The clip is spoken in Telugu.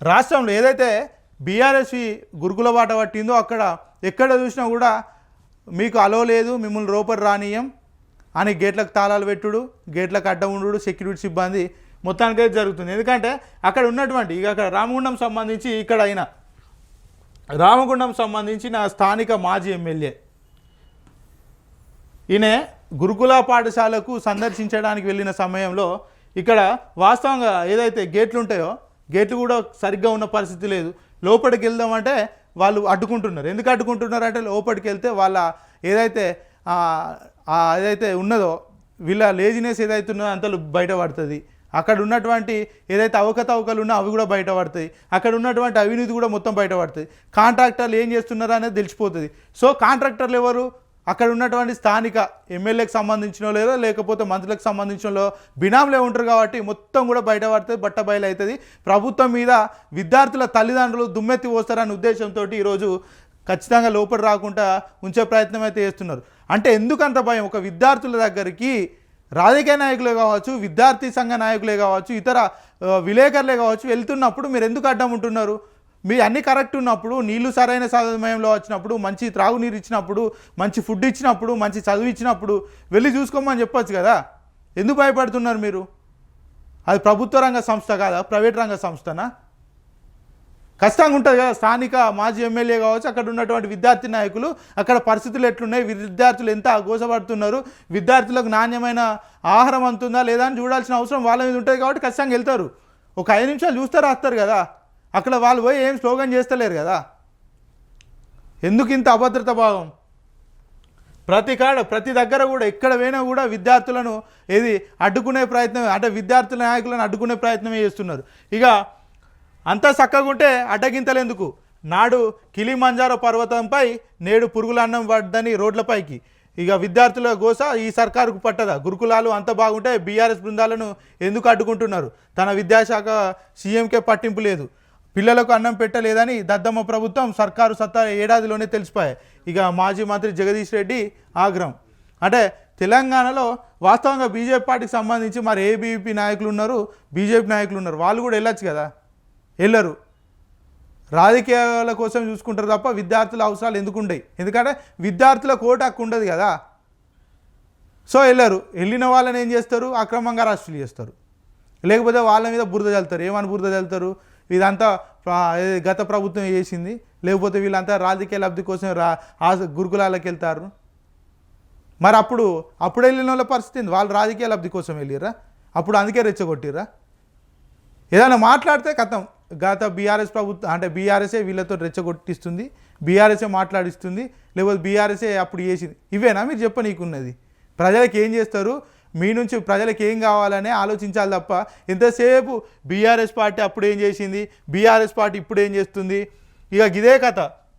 రాష్ట్రంలో ఏదైతే బీఆర్ఎస్వి గురుకుల బాట పట్టిందో అక్కడ ఎక్కడ చూసినా కూడా మీకు అలో లేదు మిమ్మల్ని లోపలి రానియం అని గేట్లకు తాళాలు పెట్టుడు గేట్లకు అడ్డం ఉండు సెక్యూరిటీ సిబ్బంది మొత్తానికైతే జరుగుతుంది. ఎందుకంటే అక్కడ ఉన్నటువంటి ఇక అక్కడ రామగుండం సంబంధించి ఇక్కడ అయినా రామగుండం సంబంధించిన స్థానిక మాజీ ఎమ్మెల్యే ఈయన గురుకుల పాఠశాలకు సందర్శించడానికి వెళ్ళిన సమయంలో ఇక్కడ వాస్తవంగా ఏదైతే గేట్లు ఉంటాయో గేట్లు కూడా సరిగ్గా ఉన్న పరిస్థితి లేదు. లోపలికి వెళ్దామంటే వాళ్ళు అడ్డుకుంటున్నారు. ఎందుకు అడ్డుకుంటున్నారు అంటే లోపలికి వెళ్తే వాళ్ళ ఏదైతే ఏదైతే ఉన్నదో వీళ్ళ లేజినెస్ ఏదైతే ఉన్నదో అంతలో బయటపడుతుంది. అక్కడ ఉన్నటువంటి ఏదైతే అవకతవకలు ఉన్నా అవి కూడా బయటపడతాయి. అక్కడ ఉన్నటువంటి అవినీతి కూడా మొత్తం బయటపడుతుంది. కాంట్రాక్టర్లు ఏం చేస్తున్నారు అనేది తెలిసిపోతుంది. సో కాంట్రాక్టర్లు ఎవరు? అక్కడ ఉన్నటువంటి స్థానిక ఎమ్మెల్యేకి సంబంధించిన లేదో లేకపోతే మంత్రులకు సంబంధించిన బినాంలే ఉంటారు కాబట్టి మొత్తం కూడా బయటపడుతుంది బట్ట బయలు అవుతుంది ప్రభుత్వం మీద విద్యార్థుల తల్లిదండ్రులు దుమ్మెత్తి పోస్తారనే ఉద్దేశంతో ఈరోజు ఖచ్చితంగా లోపల రాకుండా ఉంచే ప్రయత్నం అయితే చేస్తున్నారు. అంటే ఎందుకంత భయం? ఒక విద్యార్థుల దగ్గరికి రాజకీయ నాయకులే కావచ్చు విద్యార్థి సంఘ నాయకులే కావచ్చు ఇతర విలేకరులే కావచ్చు వెళ్తున్నప్పుడు మీరు ఎందుకు అడ్డం ఉంటున్నారు? మీ అన్ని కరెక్ట్ ఉన్నప్పుడు నీళ్ళు సరైన సమయంలో వచ్చినప్పుడు మంచి త్రాగునీరు ఇచ్చినప్పుడు మంచి ఫుడ్ ఇచ్చినప్పుడు మంచి చదువు ఇచ్చినప్పుడు వెళ్ళి చూసుకోమని చెప్పొచ్చు కదా? ఎందుకు భయపడుతున్నారు మీరు? అది ప్రభుత్వ రంగ సంస్థ కాదా? ప్రైవేట్ రంగ సంస్థనా? కష్టంగా ఉంటుంది కదా స్థానిక మాజీ ఎమ్మెల్యే కావచ్చు అక్కడ ఉన్నటువంటి విద్యార్థి నాయకులు అక్కడ పరిస్థితులు ఎట్లున్నాయి విద్యార్థులు ఎంత గోసపడుతున్నారు విద్యార్థులకు నాణ్యమైన ఆహారం అందుతుందా లేదా అని చూడాల్సిన అవసరం వాళ్ళ మీద ఉంటుంది కాబట్టి ఖచ్చితంగా వెళ్తారు. ఒక ఐదు నిమిషాలు చూస్తే రాస్తారు కదా. అక్కడ వాళ్ళు పోయి ఏం స్లోగన్ చేస్తలేరు కదా. ఎందుకు ఇంత అభద్రత భావం? ప్రతి కాడ ప్రతి దగ్గర కూడా ఎక్కడ పోయినా కూడా విద్యార్థులను ఏది అడ్డుకునే ప్రయత్నం అంటే విద్యార్థుల నాయకులను అడ్డుకునే ప్రయత్నమే చేస్తున్నారు. ఇక అంతా చక్కగా ఉంటే అడ్డగింతలు నాడు కిలిమంజారో పర్వతంపై నేడు పురుగుల అన్నం పడ్డని రోడ్లపైకి. ఇక విద్యార్థుల గోస ఈ సర్కారుకు పట్టదా? గురుకులాలు అంత బాగుంటే బీఆర్ఎస్ బృందాలను ఎందుకు అడ్డుకుంటున్నారు? తన విద్యాశాఖ సీఎంకే పట్టింపు లేదు. పిల్లలకు అన్నం పెట్టలేదని దద్దమ్మ ప్రభుత్వం సర్కారు సత్తా ఏడాదిలోనే తెలిసిపోయాయి. ఇక మాజీ మంత్రి జగదీష్ రెడ్డి ఆగ్రహం. అంటే తెలంగాణలో వాస్తవంగా బీజేపీ పార్టీకి సంబంధించి మరి ఏబీపీ నాయకులు ఉన్నారు బీజేపీ నాయకులు ఉన్నారు. వాళ్ళు కూడా వెళ్ళొచ్చు కదా? వెళ్ళరు. రాజకీయాల కోసం చూసుకుంటారు తప్ప విద్యార్థుల అవసరాలు ఎందుకు ఉండవు ఎందుకంటే విద్యార్థుల కోట హక్కు ఉండదు కదా? సో వెళ్ళరు. వెళ్ళిన వాళ్ళని ఏం చేస్తారు? అక్రమంగా అరెస్టులు చేస్తారు. లేకపోతే వాళ్ళ మీద బురద చల్లుతారు. ఏమని బురద చల్లుతారు? ఇదంతా గత ప్రభుత్వం చేసింది. లేకపోతే వీళ్ళంతా రాజకీయ లబ్ధి కోసం రా ఆ గురుకులాలకు వెళ్తారు. మరి అప్పుడు అప్పుడు వెళ్ళిన వాళ్ళ పరిస్థితి వాళ్ళు రాజకీయ లబ్ధి కోసం వెళ్ళిర్రా? అప్పుడు అందుకే రెచ్చగొట్టిర్రా? ఏదైనా మాట్లాడితే కథం. గత బీఆర్ఎస్ ప్రభుత్వం అంటే బీఆర్ఎస్ఏ వీళ్ళతో రెచ్చగొట్టిస్తుంది. బీఆర్ఎస్ఏ మాట్లాడిస్తుంది. లేకపోతే బీఆర్ఎస్ఏ అప్పుడు చేసింది. ఇవేనా మీరు చెప్ప నీకున్నది ప్రజలకు ఏం చేస్తారు? మీ నుంచి ప్రజలకు ఏం కావాలనే ఆలోచించాలి తప్ప ఇంతసేపు బీఆర్ఎస్ పార్టీ అప్పుడు ఏం చేసింది? బీఆర్ఎస్ పార్టీ ఇప్పుడు ఏం చేస్తుంది? ఇక ఇదే కథ.